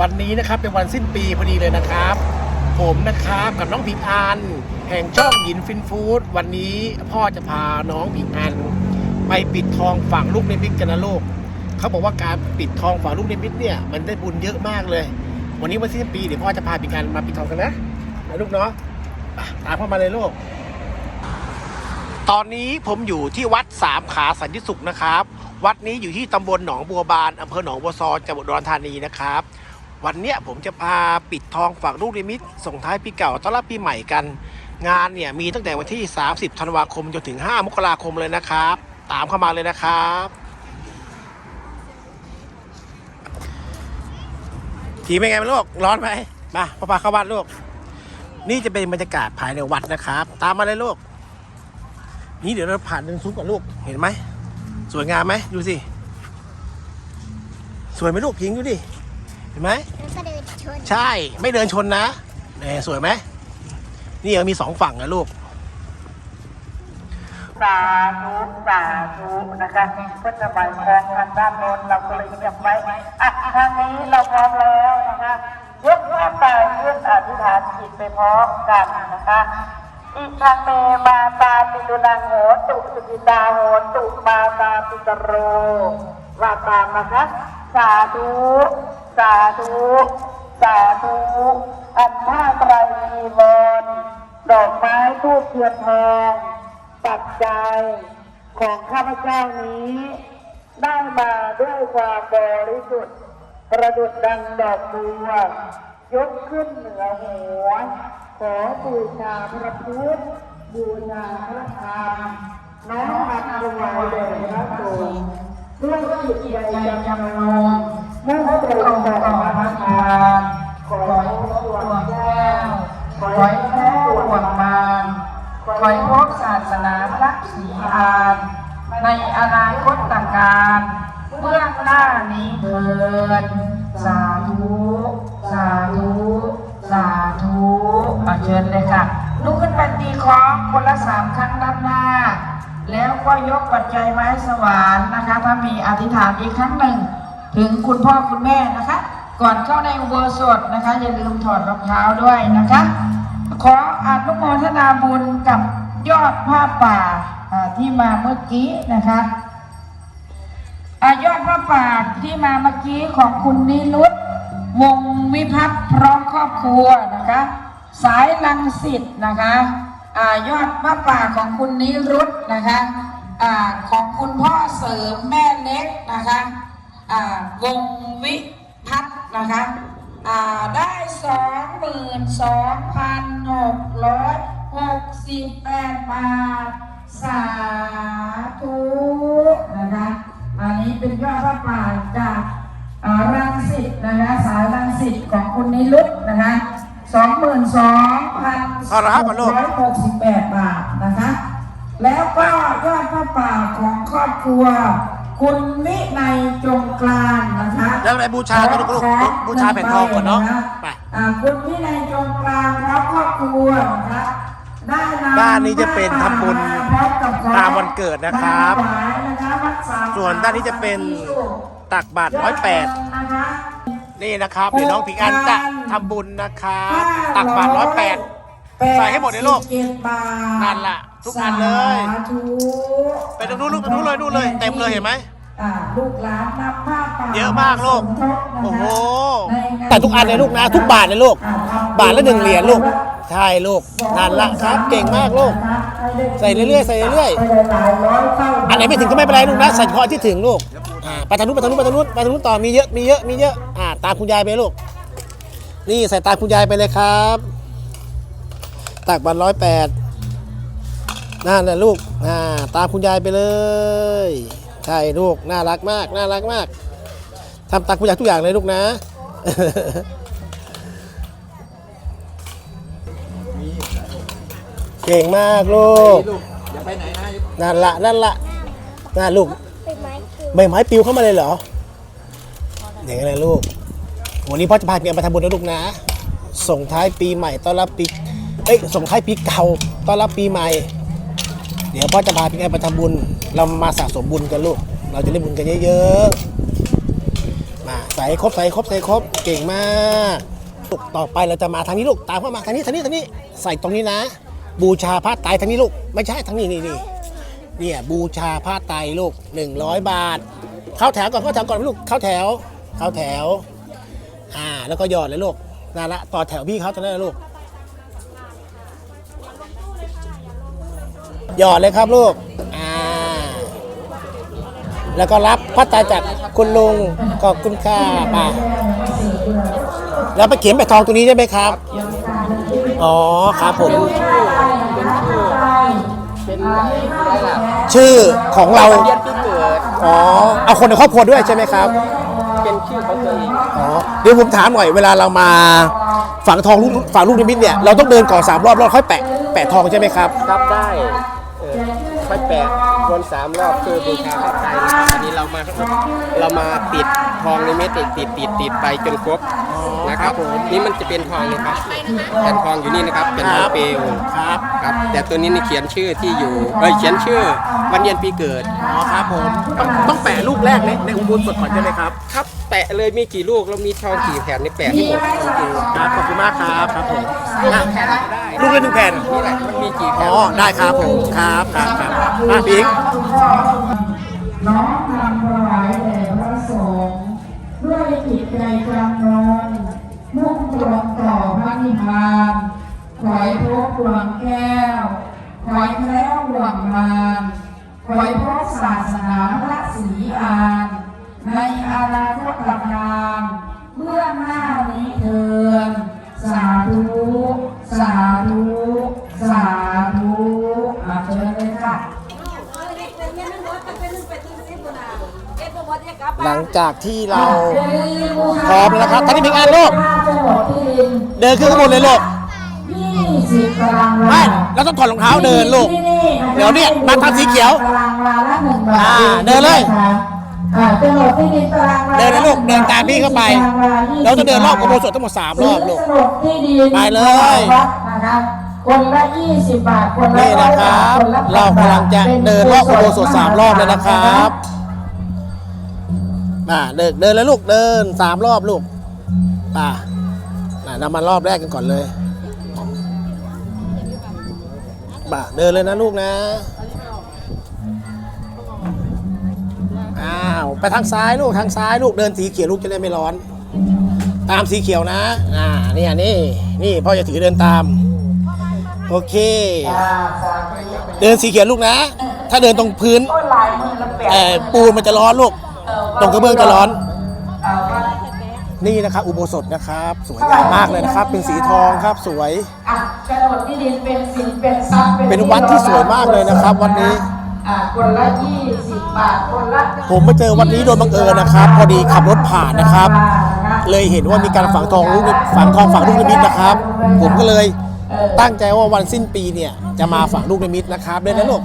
วันนี้นะครับเป็นวันสิ้นปีพอดีเลยนะครับ ผมนะครับกับน้องผิงอัน แห่งช่องหยินฟินฟู้ดวันนี้พ่อจะพาน้องผิงอัน ไปปิดทองฝังลูกในมิตกันนะลูกเขาบอกว่าการปิดทองฝังลูกในมิตเนี่ยมันได้บุญเยอะมากเลย วันนี้วันสิ้นปีเดี๋ยวพ่อจะพาผิงอันมาปิดทองกันนะนะลูกเนาะอะตามพ่อมาเลยลูกตอนนี้ผมอยู่ที่วัดสามขาสันติสุขนะครับ วัดนี้อยู่ที่ตำบลหนองบัวบานอำเภอหนองบัวซอจังหวัดอุดรธานีนะครับ วันเนี้ยผมจะพาปิดทองฝังลูกนิมิตส่งท้ายปีเก่าต้อนรับปีใหม่กัน งานเนี่ยมีตั้งแต่วันที่ 30 ธันวาคมจนถึง 5 มกราคมเลยนะครับ ตามเข้ามาเลยนะครับผีเป็นไงบ้างลูก ร้อนไหมมาพ่อพาเข้าบ้านลูก นี่จะเป็นบรรยากาศภายในวัดนะครับ ตามมาเลยลูก นี่เดี๋ยวเราผ่านเดินซุ้มกับลูก เห็นไหม สวยงามไหม ดูสิ สวยไหมลูกพิงดูดิ เห็นไหมแล้วก็เดินชนใช่ไม่เดินชนนะเนี่ยสวยไหมนี่ยังมีสองฝั่งนะลูกสาธุสาธุนะคะก็จะหมายความทางด้านโน้นเราก็เลยเงียบไว้อะทางนี้เราพร้อมแล้วนะคะยกมือไปยื่นอธิษฐานจิตไปพร้อมกันนะคะอิทังเมมาตาปิตุนังโหตุสุจิตาโหตุมาตาปิตโรว่าตามนะคะสาธุ สาธุ สาธุ อันท่าไตรมีมนดอกไม้ทูบเทียนทองปัจจัยของข้าพเจ้านี้ ได้มาด้วยความบริสุทธิ์ประดุดดังดอกบัวยกขึ้นเหนือหัว ขอบูชาพระพุทธบูชาพระธรรมน้อมอัดถวายแด่พระสงฆ์ด้วยจิตใจจำนง มุ่งตรงต่อพระทานขอให้ดวงแก้วขอให้แม่ดวงมารขอให้พบศาสนาพระศรีอานในอนาคตต่างการเบื้องหน้านี้เถิดสาธุสาธุสาธุอาเชิญเลยค่ะลุกขึ้นไปตีคล้องคนละสามครั้งด้านหน้า แล้วก็ยกปัจจัยไม้สวรรค์นะคะ ถ้ามีอธิษฐานอีกครั้งหนึ่ง ถึงคุณพ่อคุณแม่นะคะ ก่อนเข้าในอุโบสถนะคะ อย่าลืมถอดรองเท้าด้วยนะคะ ขออนุโมทนาบุญกับยอดผ้าป่าที่มาเมื่อกี้นะคะอายอดผ้าป่าที่มาเมื่อกี้ของคุณนิรุตวงวิพัฒน์พร้อมครอบครัวนะคะ สายลังสิตนะคะอายอดผ้าป่าของคุณนิรุตนะคะอของคุณพ่อเสริมแม่เล็กนะคะ วงวิพัฒน์นะคะได้สองหมื่นสองพันหกร้อยหกสิบแปดบาท สาธุนะคะอันนี้เป็นยอดพระป่าจากอ่ารังสิตนะคะสายรังสิตของคุณนิรุตนะคะสองหมื่นสองพันเอาละครับมาลูกร้อยหกสิบแปดบาทนะคะ แล้วก็ยอดพระป่าของครอบครัว คุณวินัยจงกลางนะคะแล้วไปบูชาก็ลูกๆบูชาแผ่นทองก่อนเนาะไปอ่าคุณวินัยจงกลางพร้อมครอบครัวนะคะได้นำบ้านนี้จะเป็นทำบุญพร้อมกับของตามวันเกิดนะครับถวายนะคะวัดสามส่วนด้านนี้จะเป็นตักบาทร้อยแปดนะคะนี่นะครับเดี๋ยวน้องผิงอันจะทำบุญนะครับตักบาทร้อยแปดใส่ให้หมดเลยลูกแปดสิบเจ็ดบาทนั่นล่ะ ทุกอันเลยสาธุไปตรงนู้นลูกตรงนู้นเลยนู่นเลย เต็มเลยเห็นไหมอ่า ลูกหลานนำผ้าป่าเยอะมากลูกสมทบนะคะโอ้โหในงานแต่ทุกอันเลยลูกนะ ทุกบาทเลยลูกอ่ทำบาทละหนึ่งเหรียญลูก ใช่ลูกนั่นละครับ เก่งมากลูก ใส่เรื่อยๆ ใส่เรื่อยๆไปหลายร้อยเท่าอันไหนไม่ถึงก็ไม่เป็นไรลูกนะ ใส่เฉพาะที่ถึงลูกอ่าไปทางนู้นไปทางนู้นไปทางนู้นไปทางนู้นต่อ มีเยอะ มีเยอะ มีเยอะ อ่า ตามคุณยายไปลูก นี่ใส่ตามคุณยายไปเลยครับ ตักบาทร้อยแปดนั่นแหละลูก อ่า ตามคุณยายไปเลย ใช่ลูกน่ารักมาก น่ารักมากทำตามคุณยายทุกอย่างเลยลูกนะ เก่งมากลูกอย่าไปไหนนะนั่นละนั่นละนั่นลูกเป็นไม้คือใบไม้ปลิวเข้ามาเลยเหรออย่างไรลูก วันนี้พ่อจะพาเมียไปทำบุญนะลูกนะ ส่งท้ายปีใหม่ต้อนรับปี เอ้ย ส่งท้ายปีเก่าต้อนรับปีใหม่ เดี๋ยวพ่อจะพาพี่แอไปทำบุญ เรามาสะสมบุญกันลูก เราจะได้บุญกันเยอะๆ มาใส่ครบใส่ครบใส่ครบเก่งมากลูกต่อไปเราจะมาทางนี้ลูกตามเข้ามาทางนี้ทางนี้ทางนี้ ใส่ตรงนี้นะ บูชาผ้าไตรทางนี้ลูก ไม่ใช่ทางนี้นี่นี่เนี่ยบูชาผ้าไตรลูก100บาท เข้าแถวก่อนเข้าแถวก่อนลูกเข้าแถว เข้าแถว อ่าแล้วก็หยอดเลยลูกนั่นละต่อแถวพี่เขาตอนนั้นลูก หยอดเลยครับลูก อ่า แล้วก็รับพัตตาจากคุณลุงขอบคุณค่ะป่าแล้วไปเขียนแปะทองตรงนี้ใช่ไหมครับ อ๋อครับผม เป็นอะไรล่ะชื่อของเราเดือนปีเกิด อ๋อ เอาคนในครอบครัวด้วยใช่ไหมครับ เป็นชื่อของตัวเองอ๋อ เดี๋ยวผมถามหน่อยเวลาเรามาฝังทองลูกฝังลูกนิมิตเนี่ย เราต้องเดินก่อนสามรอบแล้วค่อยแปะ แปะทองใช่ไหมครับ รับได้เออค่อยแปะวนสามรอบคือบูชาพระไตรนะครับอันนี้เรามาเรามาติดทองในเม็ดติดติดติดติดไปจนครบ นะครับนี่มันจะเป็นทองนะครับเป็นทองอยู่นี่นะครับเป็นทองเปลวครับครับแต่ตัวนี้นี่เขียนชื่อที่อยู่เอ้ยเขียนชื่อวันเดือนปีเกิดอ๋อครับผมต้องต้องแปะลูกแรกในในอุโบสถก่อนใช่ไหมครับครับแปะเลยมีกี่ลูกแล้วมีทองกี่แผ่นในแปะให้หมดจริงครับขอบคุณมากครับครับผมๆอะแผ่นได้ลูกละหนึ่งแผ่นนี่แหละมันมีกี่แผ่อ๋นอได้ครับผมครับครับครับมาบิ๊กน้อมนำถวายแด่พระสงฆ์ด้วยจิตใจจำนงมุ่งตรงต่อ พระนิพานขอให้พบดวงแก้วขอยแคล้วหวังมานขอยพบศาสนาพระศรีอาน ในอาณาจักรนามเมื่อหน้านี้เทินสาธุ สาธุ สาธุ หลังจากที่เราพร้อมแล้วนะครับท่านที่มีงานลูกเดินขึ้นข้างบนเลยลูก20ตารางวาไม่เราต้องถอดรองเท้าเดินลูกเดี๋ยวเนี่ยมาทางสีเขียวตารางวาละหนึ่งบาทอ่าเดินเลยอ่าโฉนดที่ดินตารางวาเดินเลยลูกเดินตามพี่เข้าไป เราจะเดินรอบอุโบสถทั้งหมดสามรอบลูกโฉนดที่ดินไปเลยวัดนะคะคนละ20 บาท คนละนี่นะครับอยบทนละเรากำลังจะป็เดินรอบอุโบสถสามรอบเลยนะครับ มาเดินเดินเลยลูกเดินสามรอบลูกป่าน่ะนำมารอบแรกกันก่อนเลยป่าเดินเลยนะลูกนะอ้าวไปทางซ้ายลูกทางซ้ายลูกเดินสีเขียวลูกจะได้ไม่ร้อน ตามสีเขียวนะ อ่าเนี่ยนี่นี่พ่อจะถือเดินตาม โอเค เดินสีเขียวลูกนะ ถ้าเดินตรงพื้นปูนมันจะร้อนลูก ตรงกระเบื้องจะร้อนอ่าวัดนี่นะครับอุโบสถนะครับ สวยงามมากเลยนะครับ เป็นสีทองครับสวยอะโฉนดที่ดินเป็นสินเป็นทรัพย์เป็นวัดที่สวยมากเลยนะครับ วัดนี้อ่าคนละยี่สิบบาทคนละผมมาเจอวัดนี้โดยบังเอิญนะครับ พอดีขับรถผ่านนะครับ เลยเห็นว่ามีการฝังทองลูกนิมิตฝังทองฝังลูกนิมิตนะครับ ผมก็เลยตั้งใจว่าวันสิ้นปีเนี่ยจะมาฝังลูกนิมิตนะครับเดินนะลูกเ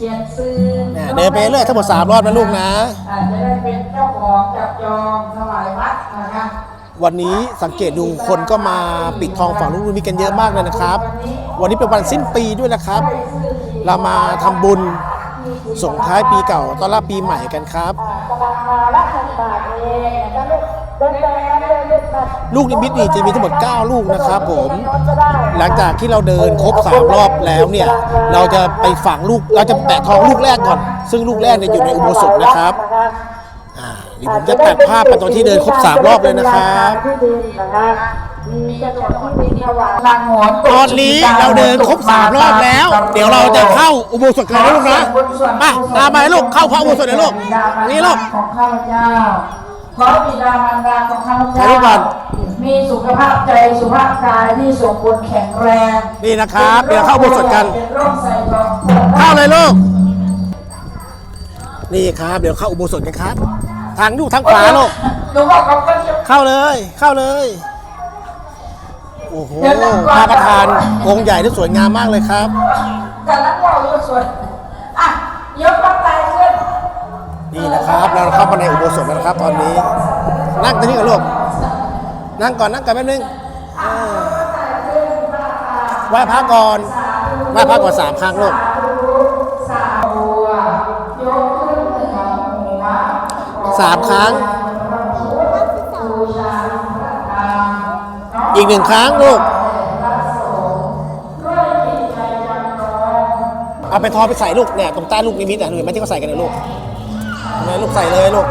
ขียนซื้อเนี่ยเดินไปเรื่อยทั้งหมดสามรอบนะลูกนะ อาจจะได้เป็นเจ้าของจับจองถวายวัดนะคะวันนี้สังเกตดูคนก็มาปิดทองฝังลูกนิมิตกันเยอะมากเลยนะครับ วันนี้เป็นวันสิ้นปีด้วยนะครับ เรามาทำบุญส่งท้ายปีเก่าต้อนรับปีใหม่กันครับตารางวาละหนึ่งบาทเองนะลูกเดินไปเดินเดินมา ลูกนิมิตนี่จะมีทั้งหมด 9 ลูกนะครับผมโน้นก็ได้หลังจากที่เราเดินครบ 3 รอบแล้วเนี่ย เราจะไปฝังลูก เราจะแปะทองลูกแรกก่อน ซึ่งลูกแรกเนี่ยอยู่ในอุโบสถนะครับอ่าเดี๋ยวผมจะตัดภาพไปตอนที่เดินครบ3รอบเลยนะครับที่ดินนะคะมีโฉนดที่ดินถวายนางหนตอนนี้เราเดินครบ3รอบแล้ว เดี๋ยวเราจะเข้าอุโบสถกันแล้วลูกนะมาตามมาให้ลูกเข้าพระอุโบสถเลยลูกนี่ลูก ของข้าพเจ้าขอบิดามารดาของข้าพถ่ายเจ้ารูปก่อนมีสุขภาพใจสุขภาพกายที่สมบูรณ์แข็งแรงนี่นะครับ เดี๋ยวเข้าอุโบสถกัน เป็นโรคไซทองเข้าเลยลูก นี่ครับ เดี๋ยวเข้าอุโบสถกันครับ ทางลูกทางขวาลูกหนูบอกเขาก็จะเข้าเลย เข้าเลย โอ้โหพระประธานองค์ใหญ่ที่สวยงามมากเลยครับกันนักว่าอยู่ส่วนอะยกปักไตขึ้ นี่นะครับ เราเข้ามาในอุโบสถแล้วนะครับ ตอนนี้ นั่งตรงนี้ก่อนลูกนั่งก่อนนั่งก่อนแป๊บนึงไหว้พระก่อนไหว้พระก่อนสามครั้งลูกสามครั้ง อีกหนึ่งครั้งลูกเอาไปทอไปใส่ลูกเนี่ยตรงใต้ลูกนิมิตอะหนูเห็นไหมที่เขาใส่กันเนี่ยลูก เห็นไหมลูกใส่เลยลูก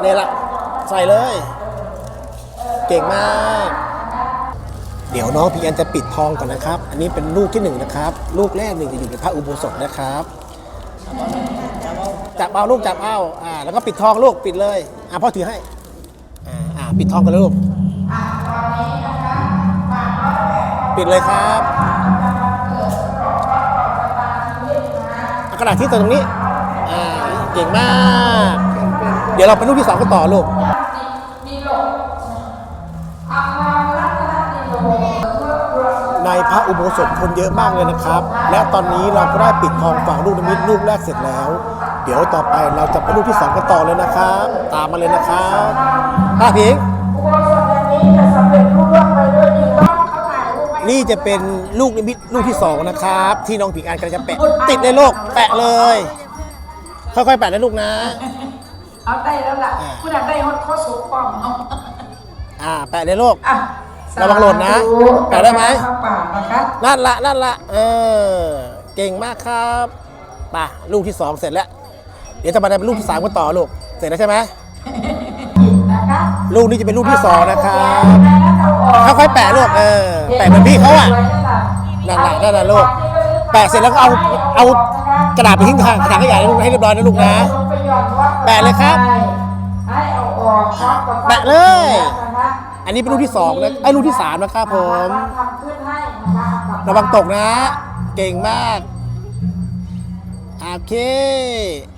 เนี่ยละใส่เลย เก่งมาก เดี๋ยวน้องพี่แอนจะปิดทองก่อนนะครับ อันนี้เป็นลูกที่หนึ่งนะครับ ลูกแรกหนึ่งจะอยู่ในพระอุโบสถนะครับจับเอาลูกจับเอาอ่าแล้วก็ปิดทองลูกปิดเลยอ่าพ่อถือให้อ่าอ่าปิดทองกันลูกปิดเลยครับกระดาษที่ตัวตรงนี้ เก่งมาก เดี๋ยวเราไปลูกที่สองกันต่อลูกในพระอุโบสถคนเยอะมากเลยนะครับ และตอนนี้เราก็ได้ปิดทองฝั่งลูกนิมิตลูกแรกเสร็จแล้ว เดี๋ยวต่อไปเราจะไปลูกที่สองกันต่อเลยนะครับ ตามมาเลยนะครับป้าพิงอุโบสถอันนี้จะสำเร็จรุ่ร่วงไปด้วยงนี่จะเป็นลูกนิมิตลูกที่สองนะครับ ที่น้องผิงอันกำลังจะแปะติดเลยลูกแปะเลย ค่อยๆแปะนะลูกนะ เอาได้แล้วล่ะผู้ใดได้ฮอตข้อสูงป้อมเอาอ่า แปะเลยลูก อะระวังหล่นนะแปะได้ไหมเข้าปากนะคะนั่นละนั่นละเออเก่งมากครับไป่ะลูกที่สองเสร็จแล้ว เดี๋ยวจะมาได้เป็นลูกที่สามกันต่อลูก เสร็จแล้วใช่ไหมนะคะลูกนี้จะเป็นลูกที่สองนะครับ เอาออกค่อยๆแปะลูกเออแปะเหมือนพี่เขาอะนั่นแหละนั่นแหละลูก แปะเสร็จแล้วก็เอาเอากระดาษไปทิ้งทางถังขยะให้ลูกให้เรียบร้อยนะลูกนะ แปะเลยครับให้เอาออกพร้อมกับแปะเลย อันนี้เป็นลูกที่สองนะไอ้ลูกที่สามนะครับผมทำขึ้นให้นะคะระวังตกนะ เก่งมากโอเค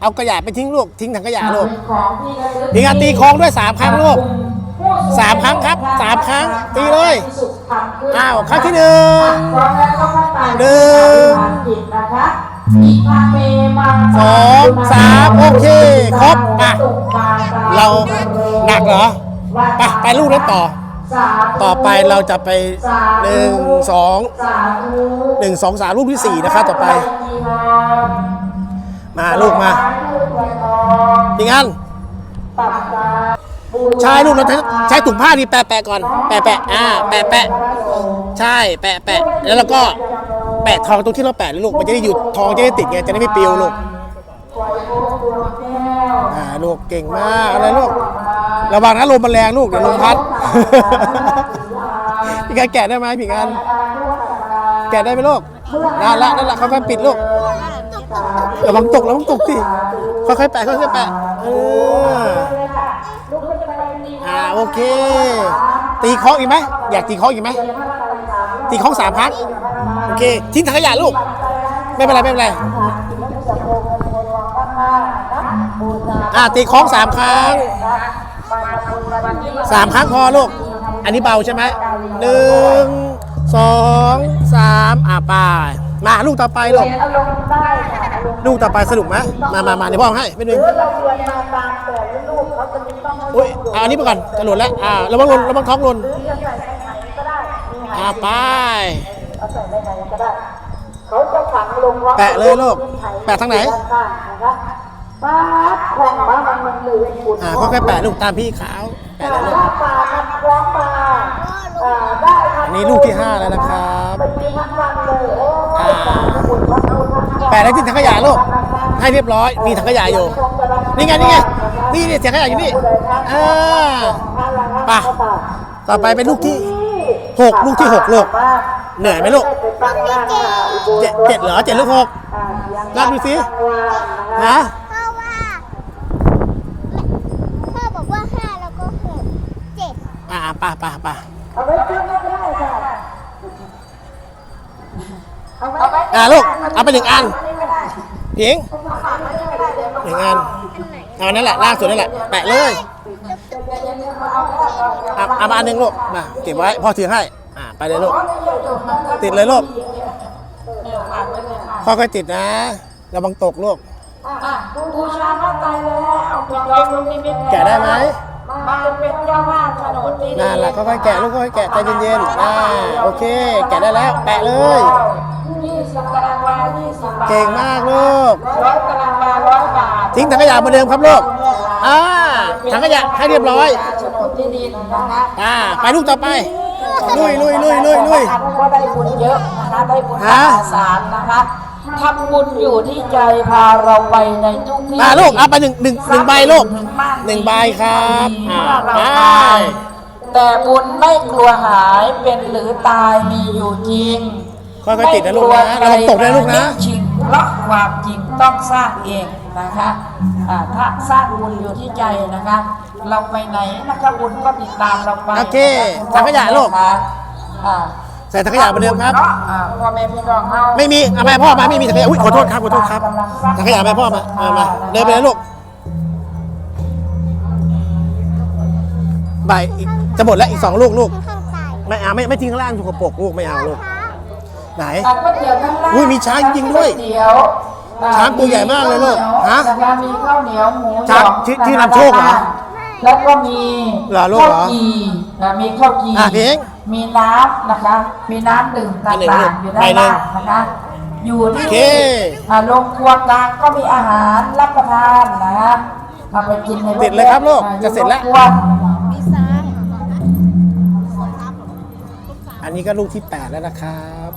เอากระยะไปทิ้งลูก ทิ้งถังขยะลูกเป็นของที่ะลึกมีการตีค้งด้วยสามครั้งลูก สามครั้งครับสามครั้งตีเลยอ้าวครั้งที่หนึ่งพร้อมแล้วก็มาไต่หนึ่งจิตนะคะอิมาเมมังสองสามโอเคครบอะเราหนักเหรอไปไปลูกนั้นต่อสาธุต่อไปเราจะไปหนึ่งสองสาธุหนึ่งสองสามลูกที่สี่นะครับต่อไปจีวรมาลูกมาลูกไวยทองพี่งั้นปักตาบู ใช้ลูกเราใช้ใช้ถุงผ้านี่แปะแปะก่อน แปะแปะอ่า แปะแปะใช่ แปะแปะแล้วเราก็แปะทองตรงที่เราแปะเลยลูก มันจะได้หยุดทองจะได้ติดไง จะได้ไม่ปลิวลูก อ่า ลูกเก่งมากอะไรลูก ระวังนะลมมันแรงลูกเดี๋ยวลมพัด พี่กันแกะได้ไหมพี่กันแกะได้ไหมลูกนั่นละนั่นละค่อยๆปิดลูกระวังตกระวังตกสิค่อยๆแปะค่อยๆแปะเออ โอเค ตีคาะอีกไหมอยากตีคาะอีกไหมตีคาะสามครั้งโอเค ทิ้งถังขยะลูก ไม่เป็นไรไม่เป็นไรอ่าตีคล้องสามครั้งสามครั้งพอลูก อันนี้เบาใช่ไหมหนึ่งสองสามอ่าไปมาลูกต่อไปลูกอารมณ์ได้ค่ะอารมณ์ลูกต่อไปสนุกไหมมามามาเดี๋ยวพ่อให้ไม่นึงหรือเราเรียนมาตามแต่ลูกเขาจะมี ต้องให้อุ้ยเอาอันนี้ไปก่อนจะหล่นแล้วอ่าระวังหล่นระวังท้องหล่นหรือจะใส่ในไหนก็ได้มีหาอ่าไปเอาใส่ในไหนก็ได้เขาจะฝังลงล็อกแปะเลยลูกแปะทางไหนด้านข้างนะคะป้าดของมามันมันเหลือฝุ่นอ่าค่อยๆแปะลูกตามพี่ขาวแปะเลยลูกถ้าปลามันคล้องมาอ่าได้ทั้งอันนี้ลูกที่ห้าแล้วนะครับเป็นปีทั้งวันเลยโอ้อ่ายสาธุบุญพระคุณทั้งวัน แปะได้ที่ถังขยะลูกให้เรียบร้อย มีถังขยะอยู่ นี่ไงนี่ไงนี่นี่ถังขยะอยู่นี่อ่าไปต่อไปเป็นลูกที่หกลูกที่หกลูกเหนื่อยไหมลูกเจ็ดเจ็ดเหรอเจ็ดลูกหกนับดูสินะพ่อว่าพ่อบอกว่าห้าแล้วก็หกเจ็ดอ่าป่าป่าป่าเอาไว้ขึ้นไม่ได้ค่ะเอาไว้เอาไว้อ่าลูก เอาไปหนึ่งอันไม่ได้พิงหนึ่งอันเอาอันนั้นแหละล่างสุดนั่นแหละ แปะเลยเอาเอามาอันหนึ่งลูก มา เก็บไว้ พ่อถือให้ อ่า ไปเลยลูก ติดเลยลูกค่อยๆติดนะระวังตกลูกบูชาพระไตรแล้วปิดทองลงนิมิตแกะได้ไหม มาเป็นเจ้าวาดถนนที่นั่นแหละค่อยๆแกะลูกค่อยๆแกะใจเย็นๆอ่าโอเค แกะได้แล้วแปะเลย ยี่สิบตารางวายี่สิบบาทเก่งมากลูก ร้อยตารางวาร้อยบาททิ้งถังขยะเหมือนเดิมครับลูก อ่า ถังขยะให้เรียบร้อยถนนที่ดินนะคะอ่า ไปลูกต่อไป ลุยลุยลุยลุยลุย อันก็ได้บุญเยอะนะคะได้บุญมฮะหาศาลนะคะ ทำบุญอยู่ที่ใจพาเราไปในทุกที่มาลูกเอาไปหนึ่งหนึ่งหนึ่งใบลูกหนึ่งใบครับอ่าเมื่อเราไปตายแต่บุญไม่กลัวหายเป็นหรือตายมีอยู่จริงค่อยๆติดนะลูกนะระวังตกนะลูกนะ จริงเพราะความจริงต้องสร้างเองนะคะอ่าถ้าสร้างบุญอยู่ที่ใจนะคะ เราไปไหนนะคะบุญก็ติดตามเราไปโอเคถังขยะลูก นะคะอ่า ใส่ถังขยะเหมือนเดิมครับ อ่าพ่อแม่พี่น้องเฮาไม่มีเอาไปพ่อมาไม่มีถังขยะอุ้ยขอโทษครับขอโทษครับถังขยะไปพ่อมามามาเดินไปเลยลูกใบอีกจะหมดแล้วอีกสองลูกลูกข้างใต้ไม่เอาไม่ไม่ทิ้งข้างล่างถูกกระปรกลูกไม่เอาลูกไหนอ่าก๋วยเตี๋ยวข้างล่างอุ้ยมีช้างจริงด้วยก๋ตี๋ยวอ่ช้างตัวใหญ่มากเลยลูกฮะนะคะมีข้าวเหนียวหมูหยช้างองชื่อนะคะชื่อนำโชคเหรอ แล้วก็มีเหรอลูกข้าวเหรอจีนะมีข้าวจีอะเพลงมีน้ำนะคะ มีน้ำดื่มตอันหนึ่ง่างๆอยู่ด้านไปหนึ่ล่างงนะคะ อยู่โอที่เค อ่าโรงครัวกลางก็มีอาหารรับประทานนะฮะเอาไปกินในติดเลยครับลูกอ่าจะเสร็จแล้ว อยู่โงครัว อันนี้ก็ลูกที่แปดแล้วนะครับ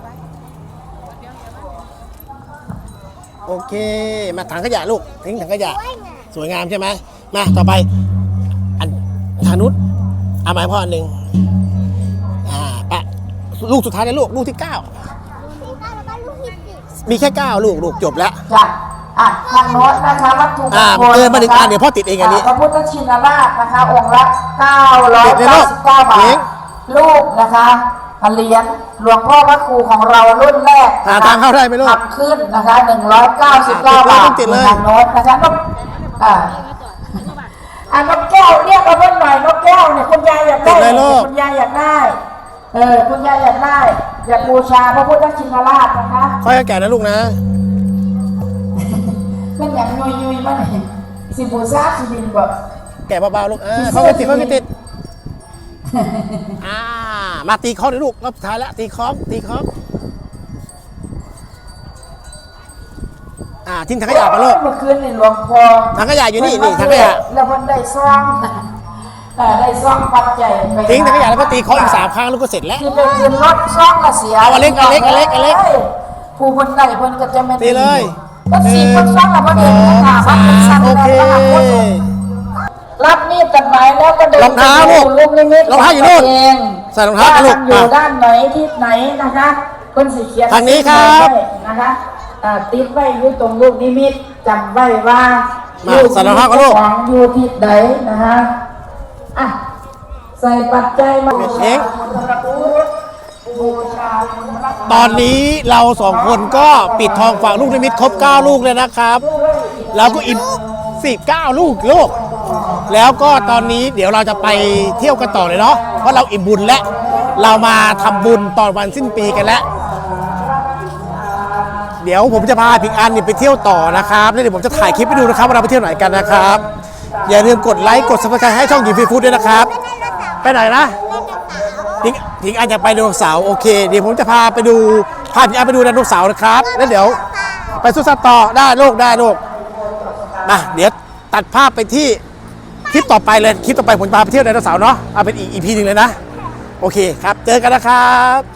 โอเค มาถังขยะลูกทิ้งถังขยะ สวยงามใช่ไหมมาต่อไปอันทาง นุษเอาไมาให้พ่ออันหนึ่งอ่าปะลูกสุดท้ายนะลูกลูกที่เก้าลูกที่เก้าแล้วก็ลูกที่สิบมีแค่เก้าลูกลูกจบแล้ว จ้ะอะทางโน้นนะคะวัตถุมงอ่าคลเกินมาหนึ่งะคะอันเดี๋ยวพ่อติดเองอันนี้พระพุทธชินราชนะคะ องค์ละติดเลยลูก999บาเลี้ยทง ลูกนะคะเหรียญหลวงพ่อพระครูของเรารุ่นแรกหานะคะทางเข้าได้ไหมลูก ขับขึ้นนะคะ199บาทติดเลยทางโน้นนะคะนกอ่า อ่านกแก้วเรียกเอาเพิ่มหน่อยนกแก้วเนี่ยคุณยายอยากได้ติดเลยลูก คุณยายอยากได้ เออคุณยายอยากได้ อยากบูชาพระพุทธชินราชนะคะค่อยๆแก่นะลูกนะ มันอย่างยุยยุยๆมันเห็นสิบูซาสิบินแบบแก่เบาๆลูกอ่าเขาก็ติดเขาก็ติด อ่า มาตีคล้องเลยลูกรอบสุดท้ายแล้วตีคล้องตีคล้อง อ่าทิ้งถังขยะไปลูกเมื่อคืนนี่หลวงพ่อถังขยะอยู่นี่นี่ถังขยะแล้วมันได้ซ่องเอ่อได้ซ่องปัจจัยไปทิ้งถังขยะแล้วก็ตีคล้องอีกสามครั้งลูกก็เสร็จแล้วที่ไปคืนรถซ่องก็เสียเอาอเล็กอเล็กอเล็กอเล็ก ผู้คนได้คนก็จะไม่ตีเลยก็สีคนซ่องแล้วก็เดินหน้าสาวัดเป็นสันมโอเค แล้วก็คนรับมีดกันไหมแล้วก็เดินรองเท้าลูกไปดูลูกนิมิตรองเท้าอยู่นู่นขงตัวเองใส่รองเท้าว่าลูกมันอยู่อะด้านไหนที่ไหนนะคะคนสีเขียนทางนี้ครับนะคะ อ่าติดไว้อยู่ตรงลูกนิมิตจำไว้ว่ามาใส่รองเท้ากับลูก ของอยู่ที่ไหนนะคะอะใส่ปัจจัยมาเช็คตอนนี้เราสองคนก็ปิดทองฝั่งลูกนิมิตครบ 9 ลูกเลยนะครับ แล้วก็อิ่ม19 ลูกลูก แล้วก็ตอนนี้เดี๋ยวเราจะไปเที่ยวกันต่อเลยเนาะเพราะเราอิ่มบุญแล้ว เรามาทำบุญตอนวันสิ้นปีกันแล้ว เดี๋ยวผมจะพาพิงอันเนี่ยไปเที่ยวต่อนะครับแล้วเดี๋ยวผมจะถ่ายคลิปให้ดูนะครับว่าเราไปเที่ยวไหนกันนะครับ อย่าลืมกดไลค์กดซับสไครต์ให้ช่องหยิบฟีฟูดด้วยนะครับ ไปไหนนะพิงพิงอันจะไปไดโนเสาร์โอเค เดี๋ยวผมจะพาไปดูพาพิงอันไปดูไดโนเสาร์นะครับ แล้วเดี๋ยวไปสุดสัตว์ต่อได้โลกได้โลกมาเดี๋ยวตัดภาพไปที่คลิปต่อไปเลยคลิปต่อไปผมพาไปเที่ยวไดโนเสาร์เนาะเอาเป็นอีกอีพีหนึ่งเลยนะ โอเคครับ เจอกันนะครับ